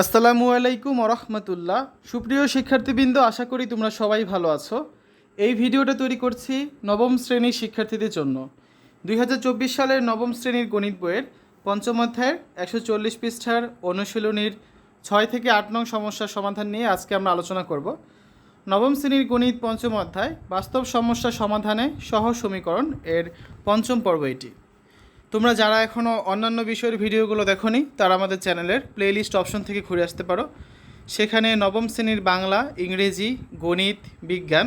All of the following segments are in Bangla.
আসসালামু আলাইকুম রহমতুল্লাহ সুপ্রিয় শিক্ষার্থীবৃন্দ, আশা করি তোমরা সবাই ভালো আছো। এই ভিডিওটা তৈরি করছি নবম শ্রেণির শিক্ষার্থীদের জন্য। দুই হাজার চব্বিশ সালের নবম শ্রেণির গণিত বইয়ের পঞ্চম অধ্যায়ের একশো চল্লিশ পৃষ্ঠার অনুশীলনীর ছয় থেকে আট নং সমস্যার সমাধান নিয়ে আজকে আমরা আলোচনা করব। নবম শ্রেণির গণিত পঞ্চম অধ্যায়, বাস্তব সমস্যা সমাধানে সহ সমীকরণ এর পঞ্চম পর্ব এটি। তোমরা যারা এখনও অন্যান্য বিষয়ের ভিডিওগুলো দেখোনি, তারা আমাদের চ্যানেলের প্লেলিস্ট অপশন থেকে ঘুরে আসতে পারো। সেখানে নবম শ্রেণির বাংলা, ইংরেজি, গণিত, বিজ্ঞান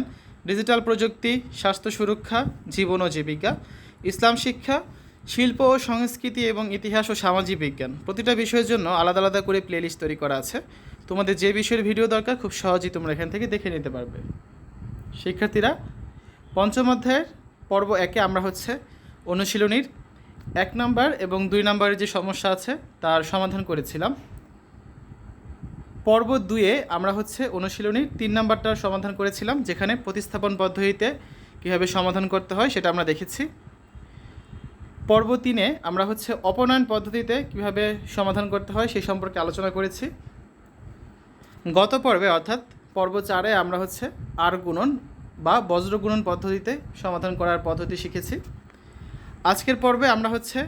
ডিজিটাল প্রযুক্তি, স্বাস্থ্য সুরক্ষা, জীবন ও জীবিকা, ইসলাম শিক্ষা, শিল্প ও সংস্কৃতি এবং ইতিহাস ও সামাজিক বিজ্ঞান। প্রতিটা বিষয়ের জন্য আলাদা আলাদা করে প্লেলিস্ট তৈরি করা আছে। তোমাদের যে বিষয়ের ভিডিও দরকার, খুব সহজেই তোমরা এখান থেকে দেখে নিতে পারবে। শিক্ষার্থীরা, পঞ্চম অধ্যায়ের পর্ব একে আমরা হচ্ছে অনুশীলনীর এক নাম্বার এবং দুই নাম্বারের যে সমস্যা আছে, তার সমাধান করেছিলাম। পর্ব দুয়ে আমরা হচ্ছে অনুশীলনীর তিন নাম্বারটার সমাধান করেছিলাম, যেখানে প্রতিস্থাপন পদ্ধতিতে কীভাবে সমাধান করতে হয় সেটা আমরা দেখেছি। পর্ব তিনে আমরা হচ্ছে অপনয়ন পদ্ধতিতে কীভাবে সমাধান করতে হয় সেই সম্পর্কে আলোচনা করেছি। গত পর্বে অর্থাৎ পর্ব চারে আমরা হচ্ছে আর গুণন বা বজ্রগুণন পদ্ধতিতে সমাধান করার পদ্ধতি শিখেছি। আজকের পর্বে আমরা হচ্ছে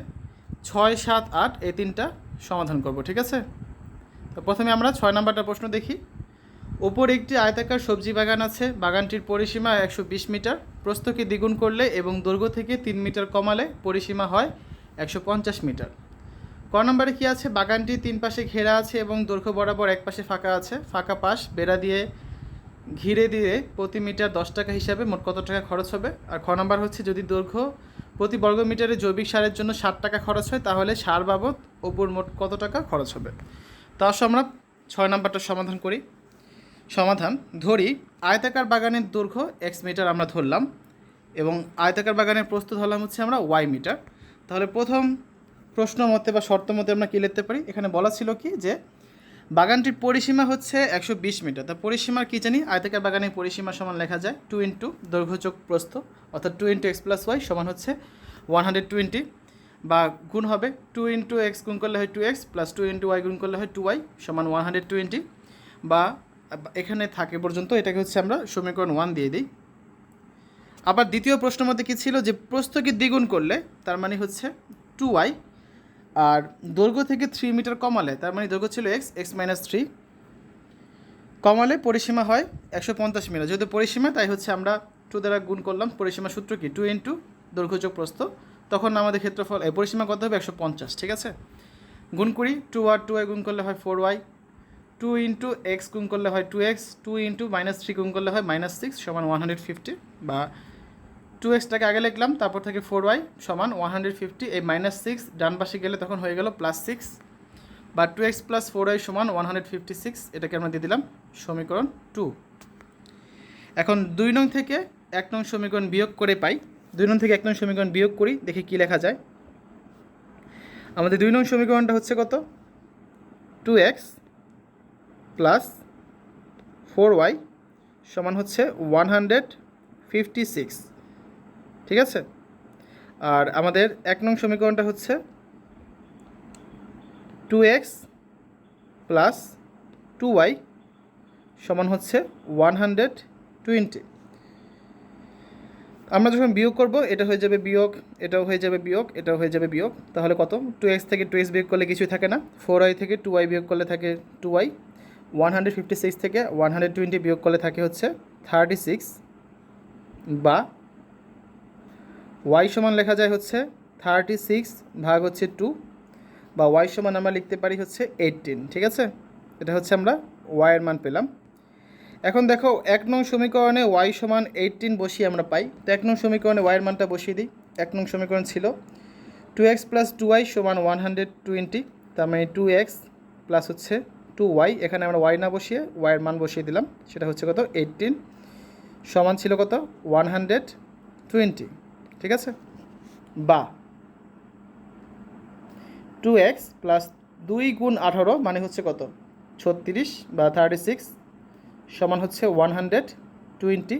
ছয়, সাত, আট এই তিনটা সমাধান করব, ঠিক আছে? তো প্রথমে আমরা ছয় নাম্বারটা প্রশ্ন দেখি। ওপর একটি আয়তাকার সবজি বাগান আছে, বাগানটির পরিসীমা একশো বিশ মিটার। প্রস্তকে দ্বিগুণ করলে এবং দৈর্ঘ্য থেকে তিন মিটার কমালে পরিসীমা হয় একশো পঞ্চাশ মিটার। ক নম্বরে কী আছে? বাগানটি তিন পাশে ঘেরা আছে এবং দৈর্ঘ্য বরাবর এক পাশে ফাঁকা আছে। ফাঁকা পাশ, বেড়া দিয়ে ঘিরে দিয়ে প্রতি মিটার দশ টাকা হিসাবে মোট কত টাকা খরচ হবে? আর খ নম্বর হচ্ছে, যদি দৈর্ঘ্য প্রতি বর্গ মিটারে জৈবিক সারের জন্য ষাট টাকা খরচ হয়, তাহলে সার বাবদ ওপর মোট কত টাকা খরচ হবে? তা আমরা ছয় নম্বরটা সমাধান করি। সমাধান, ধরি আয়তাকার বাগানের দৈর্ঘ্য এক্স মিটার আমরা ধরলাম এবং আয়তাকার বাগানের প্রস্তুত ধরলাম হচ্ছে আমরা ওয়াই মিটার। তাহলে প্রথম প্রশ্ন মতে বা শর্ত মতে আমরা কী লিখতে পারি? এখানে বলা ছিল কি যে বাগানটির পরিসীমা হচ্ছে একশো বিশ মিটার। তা পরিসীমার কী জানি? আয়তাকার বাগানের পরিসীমা সমান লেখা যায় টু ইন্টু দৈর্ঘ্যযোগ প্রস্থ, অর্থাৎ two into X plus Y সমান হচ্ছে ওয়ান হান্ড্রেড টোয়েন্টি। বা গুণ হবে টু ইন্টু এক্স গুণ করলে হয় two X plus two into Y গুণ করলে হয় টু ওয়াই সমান ওয়ান হান্ড্রেড টোয়েন্টি। বা এখানে থাকে পর্যন্ত এটাকে হচ্ছে আমরা সমীকরণ ওয়ান দিয়ে দিই। আবার দ্বিতীয় প্রশ্ন মধ্যে কী ছিল? যে প্রস্থকে দ্বিগুণ করলে তার মানে হচ্ছে টু ওয়াই আর দৈর্ঘ্য থেকে থ্রি মিটার কমালে, তার মানে দৈর্ঘ্য ছিল এক্স এক্স মাইনাস থ্রি কমালে পরিসীমা হয় একশো পঞ্চাশ মিটার। যেহেতু পরিসীমা, তাই হচ্ছে আমরা টু দ্বারা গুণ করলাম, পরিসীমা সূত্র কি? টু ইন্টু দৈর্ঘ্যযোগ প্রস্থ। তখন আমাদের ক্ষেত্রফল, এই পরিসীমা কত হবে? একশো পঞ্চাশ, ঠিক আছে? গুণ করি টু আর টু ওয়াই গুণ করলে হয় four Y two into X গুণ করলে হয় two X two into minus three গুণ করলে হয় মাইনাস সিক্স সমান ওয়ান হান্ড্রেড ফিফটি বা টু এক্সটাকে আগে লিখলাম, তারপর থেকে ফোর ওয়াই সমান ওয়ান হান্ড্রেড ফিফটি এই মাইনাস সিক্স ডান পাশে গেলে তখন হয়ে গেল প্লাস সিক্স বা two X plus four Y সমান ওয়ান হান্ড্রেড ফিফটি সিক্স এটাকে আমরা দিয়ে দিলাম সমীকরণ টু এখন দুই নং থেকে এক নং সমীকরণ বিয়োগ করে পাই, দুই নং থেকে এক নং সমীকরণ বিয়োগ করি, দেখি কী লেখা যায়। আমাদের দুই নং সমীকরণটা হচ্ছে কত? Two X plus four Y সমান হচ্ছে ওয়ান হান্ড্রেড ফিফটি সিক্স ঠিক আছে? আর আমাদের এক নং সমীকরণটা হচ্ছে two X plus two Y সমান হচ্ছে ওয়ান হান্ড্রেড টোয়েন্টি আমরা যখন বিয়োগ করব, এটা হয়ে যাবে বিয়োগ, এটাও হয়ে যাবে বিয়োগ, এটাও হয়ে যাবে বিয়োগ। তাহলে কত? টু এক্স থেকে টু এক্স বিয়োগ করলে কিছুই থাকে না। ফোর ওয়াই থেকে টু ওয়াই বিয়োগ করলে থাকে two Y one hundred fifty six থেকে ওয়ান হান্ড্রেড টোয়েন্টি বিয়োগ করলে থাকে হচ্ছে থার্টি সিক্স বা ওয়াই সমান লেখা যায় হচ্ছে থার্টি সিক্স ভাগ হচ্ছে টু বা ওয়াই সমান আমরা লিখতে পারি হচ্ছে এইটিন ঠিক আছে? এটা হচ্ছে আমরা ওয়াইয়ের মান পেলাম। এখন দেখো, এক নং সমীকরণে ওয়াই সমান এইটিন বসিয়ে আমরা পাই। তো এক নং সমীকরণে ওয়াইয়ের মানটা বসিয়ে দিই। এক নং সমীকরণ ছিল two X plus two Y সমান ওয়ান হান্ড্রেড টোয়েন্টি তার মানে টু এক্স প্লাস হচ্ছে টু ওয়াই এখানে আমরা ওয়াই না বসিয়ে ওয়াইয়ের মান বসিয়ে দিলাম। সেটা হচ্ছে কত? এইটিন সমান ছিল কত? ওয়ান হান্ড্রেড টোয়েন্টি ঠিক আছে? বা। টু এক্স প্লাস দুই গুণ আঠারো মানে হচ্ছে কত? ছত্রিশ বা থার্টি সিক্স সমান হচ্ছে ওয়ান হান্ড্রেড টোয়েন্টি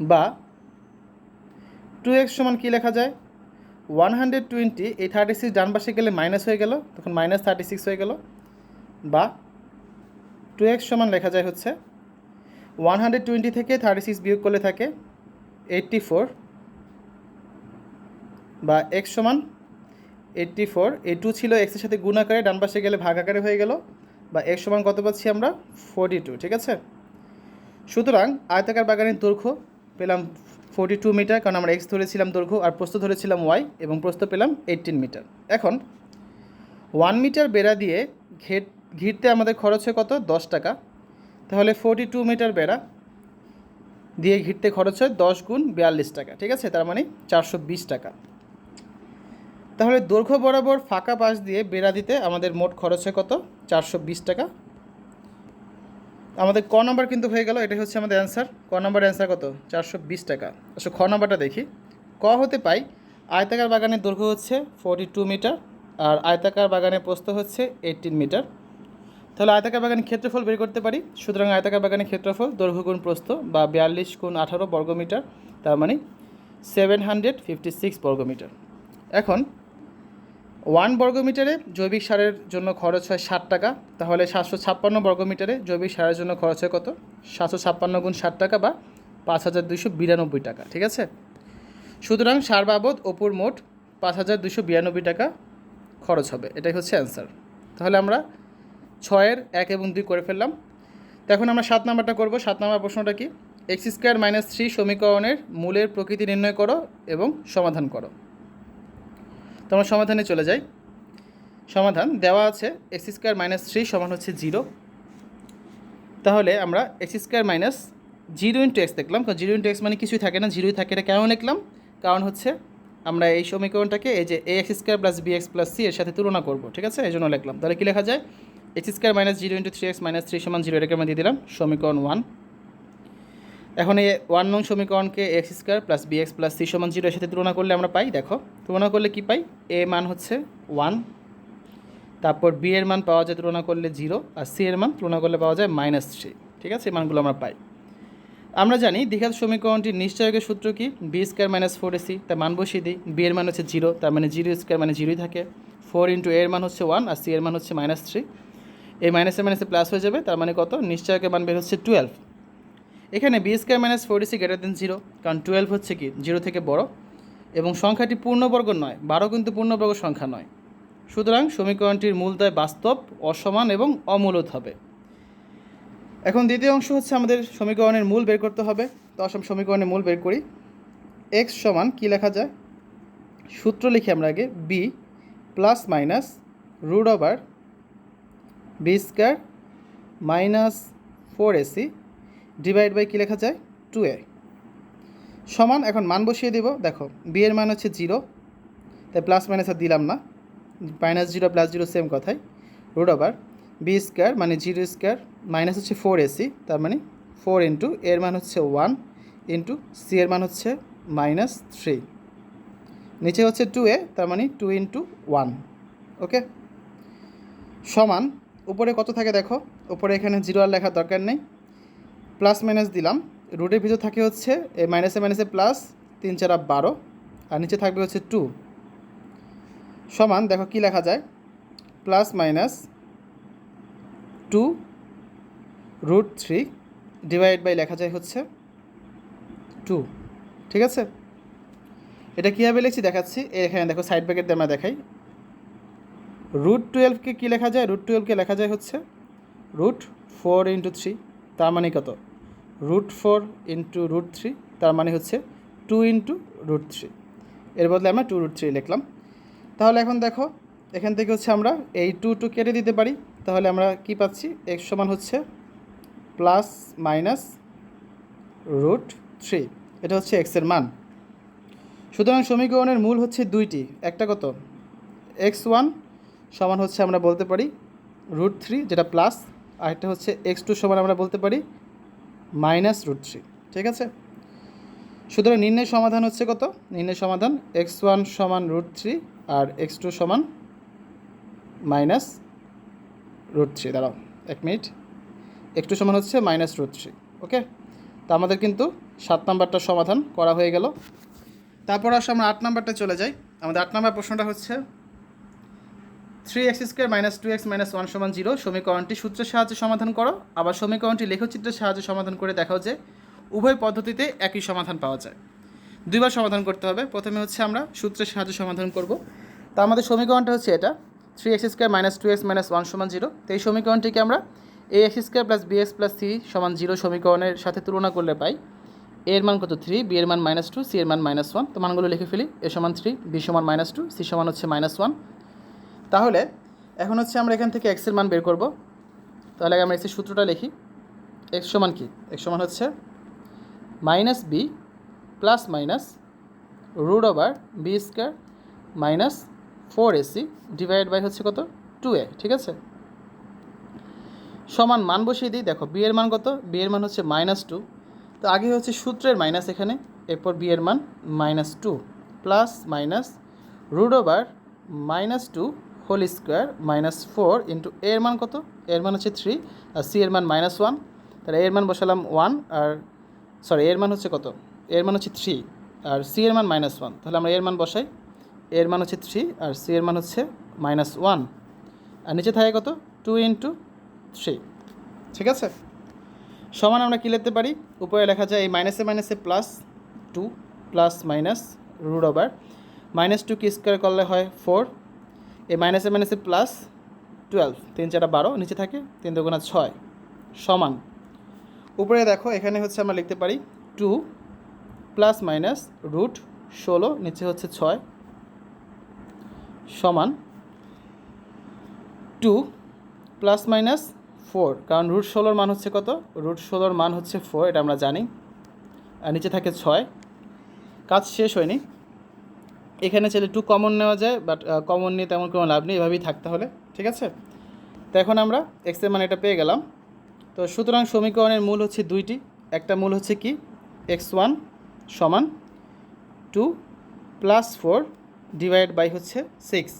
বা। টু এক্স সমান কী লেখা যায়? ওয়ান হান্ড্রেড টোয়েন্টি এই থার্টি সিক্স ডান পাশে গেলে মাইনাস হয়ে গেল, তখন মাইনাস থার্টি সিক্স হয়ে গেল। বা। টু এক্স সমান লেখা যায় হচ্ছে ওয়ান হান্ড্রেড টোয়েন্টি থেকে থার্টি সিক্স বিয়োগ করলে থাকে এইট্টি ফোর বা এক্স সমান এইট্টি ফোর এই টু ছিল এক্সের সাথে গুণ আকারে, ডান পাশে গেলে ভাগ আকারে হয়ে গেল, বা এক্স সমান কত পাচ্ছি আমরা? ফোরটি টু ঠিক আছে? সুতরাং আয়তাকার বাগানের দৈর্ঘ্য পেলাম ফোরটি টু মিটার, কারণ আমরা এক্স ধরেছিলাম দৈর্ঘ্য আর প্রস্থ ধরেছিলাম ওয়াই এবং প্রস্থ পেলাম এইটিন মিটার। এখন ওয়ান মিটার বেড়া দিয়ে ঘেট ঘিরতে আমাদের খরচ হয় কত? দশ টাকা। তাহলে ফোরটি টু মিটার বেড়া দিয়ে ঘিরতে খরচ হয় দশ গুণ বিয়াল্লিশ টাকা, ঠিক আছে? তার মানে চারশো বিশ টাকা। তাহলে দৈর্ঘ্য বরাবর ফাঁকা পাশ দিয়ে বেড়া দিতে আমাদের মোট খরচ হয় কত? চারশো বিশ টাকা। আমাদের ক নম্বর কিন্তু হয়ে গেল, এটাই হচ্ছে আমাদের অ্যান্সার ক নম্বর অ্যান্সার কত? চারশো বিশ টাকা। আচ্ছা খ নম্বরটা দেখি। ক হতে পাই, আয়তাকার বাগানের দৈর্ঘ্য হচ্ছে ফোরটি টু মিটার আর আয়তাকার বাগানের প্রস্থ হচ্ছে এইটিন মিটার তাহলে আয়তাকার বাগানের ক্ষেত্রফল বের করতে পারি। সুতরাং আয়তাকার বাগানের ক্ষেত্রফল দৈর্ঘ্য গুণ প্রস্থ বা বিয়াল্লিশ গুণ আঠারো বর্গমিটার, তার মানে সেভেন হান্ড্রেড ফিফটি সিক্স বর্গমিটার। এখন ওয়ান বর্গমিটারে জৈবিক সারের জন্য খরচ হয় ষাট টাকা, তাহলে সাতশো ছাপ্পান্ন বর্গমিটারে জৈবিক সারের জন্য খরচ হয় কত? সাতশো ছাপ্পান্ন গুণ ষাট টাকা বা পাঁচ হাজার দুশো বিরানব্বই টাকা, ঠিক আছে? সুতরাং সার বাবদ অপুর মোট পাঁচ হাজার দুশো বিরানব্বই টাকা খরচ হবে, এটাই হচ্ছে অ্যান্সার। তাহলে আমরা ছয়ের এক এবং দুই করে ফেললাম। তো এখন আমরা সাত নাম্বারটা করব। সাত নাম্বার প্রশ্নটা কি? এক্স স্কোয়ার মাইনাস থ্রি সমীকরণের মূলের প্রকৃতি নির্ণয় করো এবং সমাধান করো। তো আমরা সমাধানে চলে যাই। সমাধান দেওয়া আছে এক্স স্কোয়ার মাইনাস থ্রি সমান হচ্ছে জিরো তাহলে আমরা X square minus zero into X দেখলাম। কারণ জিরো ইন্টু এক্স মানে কিছুই থাকে না জিরোই থাকে এটা কেন লিখলাম? কারণ হচ্ছে আমরা এই সমীকরণটাকে এই যে A X square plus B X plus C এর সাথে তুলনা করব, ঠিক আছে? এই জন্য লিখলাম। তাহলে কী লেখা যায়? X square minus zero into three X minus three সমান জিরো, এটাকে আমরা দিয়ে দিলাম, সমীকরণ ওয়ান এখন এই ওয়ান নং সমীকরণকে X square plus B X plus C সমান জিরো এর সাথে তুলনা করলে আমরা পাই, দেখো, তুলনা করলে কি পাই? এ মান হচ্ছে ওয়ান তারপর বি এর মান পাওয়া যায় তুলনা করলে জিরো, আর সি এর মান তুলনা করলে পাওয়া যায় মাইনাস থ্রি ঠিক আছে? এই মানগুলো আমরা পাই। আমরা জানি দ্বিঘাত সমীকরণটির নিশ্চয়কের সূত্র কি? B square minus four AC তার মান বসিয়ে দিই। বি এর মান হচ্ছে জিরো, তার মানে জিরো স্কোয়ার মানে জিরোই থাকে। ফোর ইন্টু এর মান হচ্ছে ওয়ান আর সি এর মান হচ্ছে মাইনাস থ্রি মাইনাসে মাইনাসে প্লাস হয়ে যাবে, তার মানে কত? নিশ্চয়কের মান বের হচ্ছে টুয়েলভ এখানে B square minus four AC greater than zero কারণ টুয়েলভ হচ্ছে কি? জিরো থেকে বড়। এবং সংখ্যাটি পূর্ণবর্গ নয়, বারো কিন্তু পূর্ণবর্গ সংখ্যা নয়। সুতরাং সমীকরণটির মূলদয় বাস্তব, অসমান এবং অমূলত হবে। এখন দ্বিতীয় অংশ হচ্ছে আমাদের সমীকরণের মূল বের করতে হবে। তো আসম সমীকরণের মূল বের করি। এক্স সমান কী লেখা যায়? সূত্র লিখি আমরা আগে B plus minus root over B square minus four AC divide by কী লেখা যায়? Two A. সমান, এখন মান বসিয়ে দিব। দেখো, বি এর মান হচ্ছে জিরো। তাই প্লাস মাইনাস আর দিলাম না। Minus zero plus zero same কথাই। রুট ওভার বি স্কোয়ার মানে জিরো স্কোয়ার মাইনাস হচ্ছে ফোর এসি তার মানে ফোর ইন্টু এর মান হচ্ছে ওয়ান ইন্টু সি এর মান হচ্ছে মাইনাস থ্রি। নিচে হচ্ছে টু এ, তার মানে টু ইন্টু ওয়ান। ওকে? সমান উপরে কত থাকে দেখো? উপরে এখানে জিরো আর লেখার দরকার নেই। প্লাস মাইনাস দিলাম। রুটের ভিতর থাকে হচ্ছে এই মাইনাসে মাইনাসে প্লাস তিন চার বারো। আর নিচে থাকবে হচ্ছে টু সমান, দেখো কি লেখা যায়? Plus minus two root three divide by লেখা যায় হচ্ছে টু ঠিক আছে? এটা কীভাবে লিখছি দেখাচ্ছি? এখানে দেখো সাইড ব্যাকেট দিয়ে আমরা দেখাই। রুট টুয়েলভকে কী লেখা যায়? রুট টুয়েলভকে লেখা যায় হচ্ছে রুট ফোর ইন্টু থ্রি, তার মানে কত? Root four into root three, তার মানে হচ্ছে টু ইন্টু রুট থ্রি। এর বদলে আমরা টু রুট থ্রি লিখলাম। তাহলে এখন দেখো, এখান থেকে হচ্ছে আমরা এই টু টু কেটে দিতে পারি। তাহলে আমরা কি পাচ্ছি? এক্স সমান হচ্ছে প্লাস মাইনাস রুট থ্রি। এটা হচ্ছে এক্সের মান। সুতরাং সমীকরণের মূল হচ্ছে দুইটি। একটা কত? এক্স ওয়ান সমান হচ্ছে আমরা বলতে পারি রুট থ্রি যেটা প্লাস আর একটা হচ্ছে এক্স টু সমান আমরা বলতে পারি মাইনাস রুট থ্রি ঠিক আছে? সুতরাং নির্ণয় সমাধান হচ্ছে কত? নির্ণয় সমাধান এক্স ওয়ান সমান রুট থ্রি আর এক্স টু সমান মাইনাস রুট থ্রি দাঁড়াও, এক মিনিট। একটু সমান হচ্ছে মাইনাস রুট থ্রি ওকে তা আমাদের কিন্তু সাত নাম্বারটা সমাধান করা হয়ে গেল। তারপর আসলে আমরা আট নাম্বারটা চলে যাই। আমাদের আট নাম্বার প্রশ্নটা হচ্ছে three X square minus two X minus one সমান জিরো সমীকরণটি সূত্রের সাহায্যে সমাধান করো। আবার সমীকরণটি লেখচিত্রের সাহায্যে সমাধান করে দেখাও যে উভয় পদ্ধতিতে একই সমাধান পাওয়া যায়। দুইবার সমাধান করতে হবে। প্রথমে হচ্ছে আমরা সূত্রের সাহায্যে সমাধান করব। তা আমাদের সমীকরণটা হচ্ছে এটা, three X square minus two X minus one সমান জিরো। তো এই সমীকরণটিকে আমরা A X square plus B X plus C সমান জিরো সমীকরণের সাথে তুলনা করলে পাই। এর মান কত? থ্রি, বি এর মান মাইনাস টু, সি এর মান মাইনাস ওয়ান। তো মানগুলো লিখে ফেলি। এ সমান থ্রি, বি সমান মাইনাস টু, সি সমান হচ্ছে মাইনাস ওয়ান। তাহলে এখন হচ্ছে আমরা এখান থেকে এক্সের মান বের করব। তাহলে আগে আমরা এক্সের সূত্রটা লিখি। এক্স সমান কি? এক্স সমান হচ্ছে minus B plus minus root over B square minus four AC divide by হচ্ছে কত? টু এ ঠিক আছে? সমান মান বসিয়ে দিই। দেখো বি এর মান কত? বি এর মান হচ্ছে মাইনাস টু তো আগে হচ্ছে সূত্রের মাইনাস এখানে, এরপর বি এর মান minus two plus minus root over minus two whole square minus four into এর মান কত এর মান হচ্ছে থ্রি আর সি এর মান মাইনাস ওয়ান তাহলে এর মান বসালাম ওয়ান আর সরি এর মান হচ্ছে কত এর মান হচ্ছে থ্রি আর সি এর মান মাইনাস ওয়ান তাহলে আমরা এর মান বসাই এর মান হচ্ছে থ্রি আর সি এর মান হচ্ছে মাইনাস ওয়ান আর নিচে থাকে কত টু ইন্টু থ্রি ঠিক আছে সমান আমরা কী লিখতে পারি উপরে লেখা যায় এই মাইনাসে মাইনাসে plus two plus minus root over minus two কি স্কোয়ার করলে হয় ফোর এই মাইনাসে মাইনাসে প্লাস টুয়েলভ তিন চারটা বারো, নিচে থাকে তিন দুগুণা ছয়। সমান। উপরে দেখো, এখানে হচ্ছে আমরা লিখতে পারি টু প্লাস মাইনাস রুট ষোলো, নিচে হচ্ছে ছয়। সমান টু প্লাস মাইনাস ফোর কারণ রুট ষোলোর মান হচ্ছে কত? রুট ষোলোর মান হচ্ছে ফোর এটা আমরা জানি। আর নিচে থাকে ছয়। কাজ শেষ হয়নি। এখানে চাইলে টু কমন নেওয়া যায় বাট কমন নিয়ে তেমন কোনো লাভ নেই, এভাবেই থাকতে হলে, ঠিক আছে? তো এখন আমরা এক্সের মান এটা পেয়ে গেলাম। তো সুতরাং সমীকরণের মূল হচ্ছে দুইটি। একটা মূল হচ্ছে কি? এক্স ওয়ান সমান two plus four divide by হচ্ছে সিক্স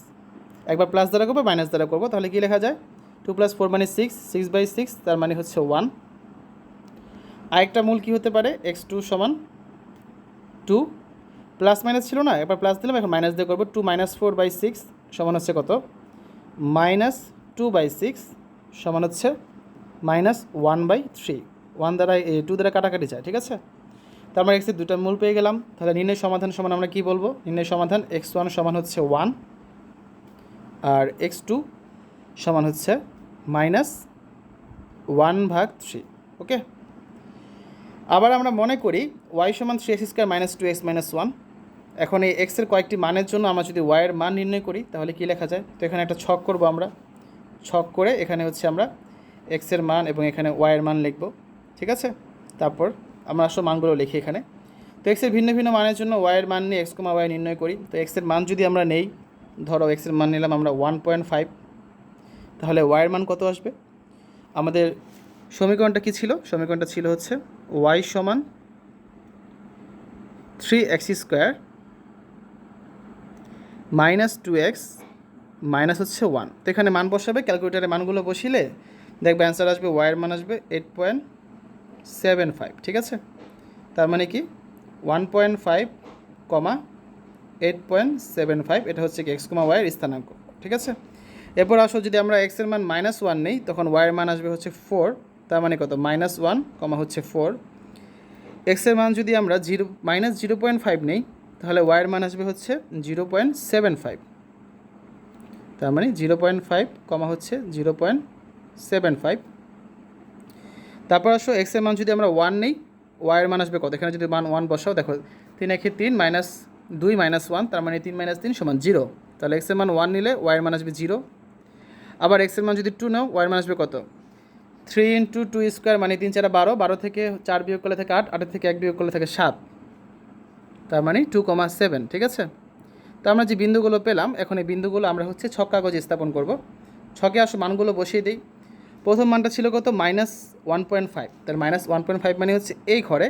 একবার প্লাস দ্বারা করব মাইনাস দ্বারা করব, তাহলে কী লেখা যায়? টু প্লাস ফোর মানে সিক্স সিক্স বাই সিক্স তার মানে হচ্ছে ওয়ান আরেকটা মূল কী হতে পারে? এক্স টু সমান টু প্লাস মাইনাস ছিল না, এবার প্লাস দিলাম, এখন মাইনাস দিয়ে করব two minus four by six সমান হচ্ছে কত? মাইনাস টু বাই সিক্স সমান হচ্ছে minus one by three one দ্বারা টু দ্বারা কাটাকাটি যায়, ঠিক আছে? তো আমরা এক্সের দুটা মূল পেয়ে গেলাম। তাহলে নির্ণয় সমাধান সমান আমরা কী বলব? নির্ণয় সমাধান এক্স ওয়ান সমান হচ্ছে ওয়ান আর এক্স টু সমান হচ্ছে মাইনাস ওয়ান ভাগ থ্রি ওকে আবার আমরা মনে করি ওয়াই সমান three X square minus two X minus one এখন এই এক্সের কয়েকটি মানের জন্য আমরা যদি ওয়াইয়ের মান নির্ণয় করি, তাহলে কী লেখা যায়? তো এখানে একটা ছক করব আমরা। ছক করে এখানে হচ্ছে আমরা এক্সের মান এবং এখানে ওয়াইয়ের মান লিখব, ঠিক আছে? তারপর আমরা আসলে মানগুলো লিখি এখানে। তো এক্সের ভিন্ন ভিন্ন মানের জন্য ওয়াইয়ের মান নিয়ে এক্স কমা ওয়াই নির্ণয় করি। তো এক্সের মান যদি আমরা নেই, ধরো এক্সের মান নিলাম আমরা ওয়ান পয়েন্ট ফাইভ তাহলে ওয়াইয়ের মান কত আসবে? আমাদের সমীকরণটা কী ছিল? সমীকরণটা ছিল হচ্ছে ওয়াই সমান three X square minus two X minus হচ্ছে ওয়ান। তো এখানে মান বসাবে, ক্যালকুলেটারে মানগুলো বসিলে দেখবে অ্যান্সার আসবে ওয়াইয়ের মান আসবে এইট পয়েন্ট সেভেন ফাইভ, ঠিক আছে? তার মানে কি? ওয়ান পয়েন্ট ফাইভ কমা এইট পয়েন্ট সেভেন ফাইভ, এটা হচ্ছে কি, এক্স কমা ওয়াইয়ের স্থানাঙ্ক, ঠিক আছে? এরপর আসো, যদি আমরা এক্সের মান মাইনাস ওয়ান নেই, তখন ওয়াইয়ের মান আসবে হচ্ছে ফোর, তার মানে কত? মাইনাস ওয়ান কমা হচ্ছে ফোর। এক্সের মান যদি আমরা zero, minus zero point five নেই তাহলে ওয়াইয়ের মান আসবে হচ্ছে জিরো পয়েন্ট সেভেন ফাইভ তার মানে জিরো পয়েন্ট ফাইভ কমা হচ্ছে জিরো পয়েন্ট সেভেন ফাইভ তারপর আসো এক্সের মান যদি আমরা ওয়ান নেই ওয়াইয়ের মান আসবে কত? এখানে যদি মান ওয়ান বসাও, দেখো, তিন একে তিন মাইনাস দুই মাইনাস ওয়ান তার মানে তিন মাইনাস তিন সমান জিরো তাহলে এক্সের মান ওয়ান নিলে ওয়াইয়ের মান আসবে জিরো আবার এক্সের মান যদি টু নাও ওয়াইয়ের মান আসবে কত? থ্রি ইন্টু টু স্কোয়ার মানে তিন চারা বারো। বারো থেকে চার বিয়োগ করলে থাকে আট, আটের থেকে এক বিয়োগ করলে থাকে সাত। তার মানে টু কমা সেভেন ঠিক আছে? তো আমরা যে বিন্দুগুলো পেলাম, এখন এই বিন্দুগুলো আমরা হচ্ছে ছক কাগজে স্থাপন করব। ছকে আসো মানগুলো বসিয়ে দিই। প্রথম মানটা ছিল কত? মাইনাস ওয়ান পয়েন্ট ফাইভ তার মাইনাস ওয়ান পয়েন্ট ফাইভ মানে হচ্ছে এই ঘরে।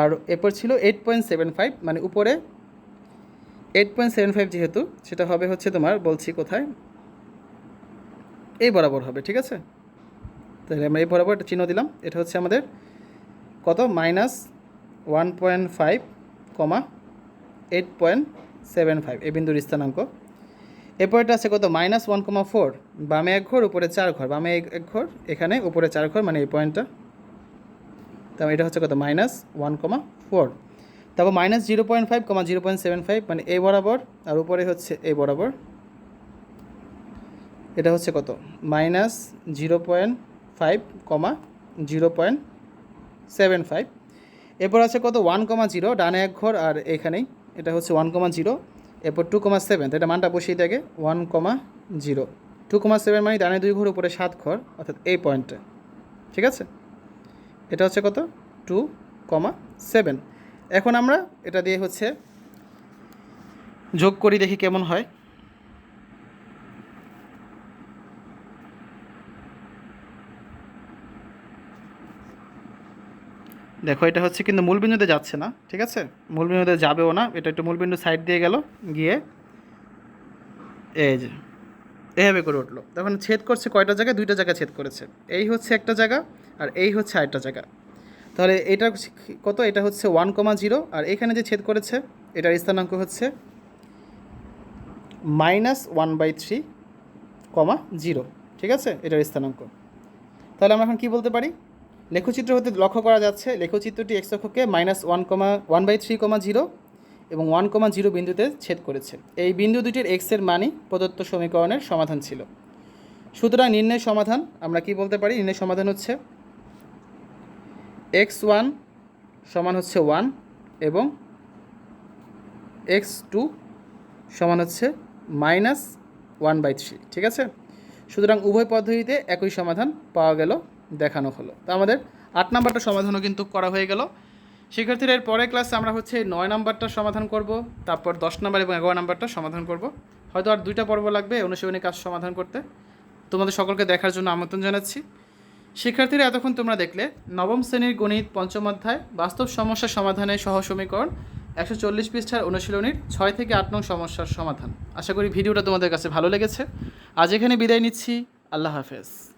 আর এরপর ছিল এইট পয়েন্ট সেভেন ফাইভ মানে উপরে এইট পয়েন্ট সেভেন ফাইভ যেহেতু, সেটা হবে হচ্ছে তোমার, বলছি কোথায়? এই বরাবর হবে, ঠিক আছে? তাহলে আমরা এই বরাবর একটা চিহ্ন দিলাম। এটা হচ্ছে আমাদের কত? মাইনাস ওয়ান পয়েন্ট ফাইভ কমা এইট পয়েন্ট সেভেন ফাইভ এই বিন্দুর স্থানাঙ্ক। এরপরটা আছে কত? মাইনাস ওয়ান কমা ফোর। বামে এক ঘর, উপরে চার ঘর। বামে এক ঘর, এখানে উপরে চার ঘর মানে এই পয়েন্টটা। তারপর এটা হচ্ছে কত? মাইনাস ওয়ান কমা ফোর। তারপর মাইনাস জিরো পয়েন্ট ফাইভ কমা জিরো পয়েন্ট সেভেন ফাইভ মানে এই বরাবর, আর উপরে হচ্ছে এই বরাবর। এটা হচ্ছে কত? মাইনাস জিরো পয়েন্ট ফাইভ কমা জিরো পয়েন্ট সেভেন ফাইভ। এরপর আছে কত? ওয়ান কমা জিরো ডানে এক ঘর আর এখানেই। এটা হচ্ছে ওয়ান কমা জিরো এরপর টু কমা সেভেন এটা মানটা বসিয়ে থাকে ওয়ান কমা জিরো টু কমা সেভেন মানে ডানে দুই ঘর, উপরে সাত ঘর, অর্থাৎ এই পয়েন্টে ঠিক আছে? এটা হচ্ছে কত? টু কমা সেভেন এখন আমরা এটা দিয়ে হচ্ছে যোগ করি, দেখি কেমন হয়। দেখো, এটা হচ্ছে কিন্তু মূলবিন্দুতে যাচ্ছে না, ঠিক আছে? মূলবিন্দুতে যাবেও না, এটা একটু মূলবিন্দু সাইড দিয়ে গেল, গিয়ে এই যে, এভাবে করে উঠল। তখন ছেদ করছে কয়টা জায়গায়? দুইটা জায়গায় ছেদ করেছে। এই হচ্ছে একটা জায়গা আর এই হচ্ছে আরেকটা জায়গা। তাহলে এটা কত? এটা হচ্ছে ওয়ান কমা জিরো আর এখানে যে ছেদ করেছে, এটার স্থানাঙ্ক হচ্ছে minus one by three comma zero ঠিক আছে? এটার স্থানাঙ্ক। তাহলে আমরা এখন কী বলতে পারি? লেখচিত্র হতে লক্ষ্য করা যাচ্ছে, লেখচিত্রটি x অক্ষকে minus one comma one by three comma zero এবং ওয়ান কমা জিরো বিন্দুতে ছেদ করেছে। এই বিন্দু দুটির এক্সের মানই প্রদত্ত সমীকরণের সমাধান ছিল। সুতরাং নির্ণয় সমাধান, আমরা কি বলতে পারি? নির্ণয় সমাধান হচ্ছে এক্স ওয়ান সমান হচ্ছে ওয়ান এবং এক্স টু সমান হচ্ছে মাইনাস ওয়ান বাই থ্রি ঠিক আছে? সুতরাং উভয় পদ্ধতিতে একই সমাধান পাওয়া গেল। দেখানো হলো। তো আমাদের আট নাম্বারটা সমাধানও কিন্তু করা হয়ে গেল। শিক্ষার্থীরা এর পরের ক্লাসে আমরা হচ্ছে নয় নাম্বারটা সমাধান করব, তারপর দশ নাম্বার এবং এগারো নাম্বারটা সমাধান করব। হয়তো আর দুইটা পর্ব লাগবে অনুশীলনী কাজ সমাধান করতে। তোমাদের সকলকে দেখার জন্য আমন্ত্রণ জানাচ্ছি। শিক্ষার্থীরা, এতক্ষণ তোমরা দেখলে নবম শ্রেণির গণিত পঞ্চম অধ্যায় বাস্তব সমস্যা সমাধানের সহ সমীকরণ একশো চল্লিশ পৃষ্ঠার অনুশীলনীর ছয় থেকে আট নং সমস্যার সমাধান। আশা করি ভিডিওটা তোমাদের কাছে ভালো লেগেছে। আজ এখানে বিদায় নিচ্ছি। আল্লাহ হাফেজ।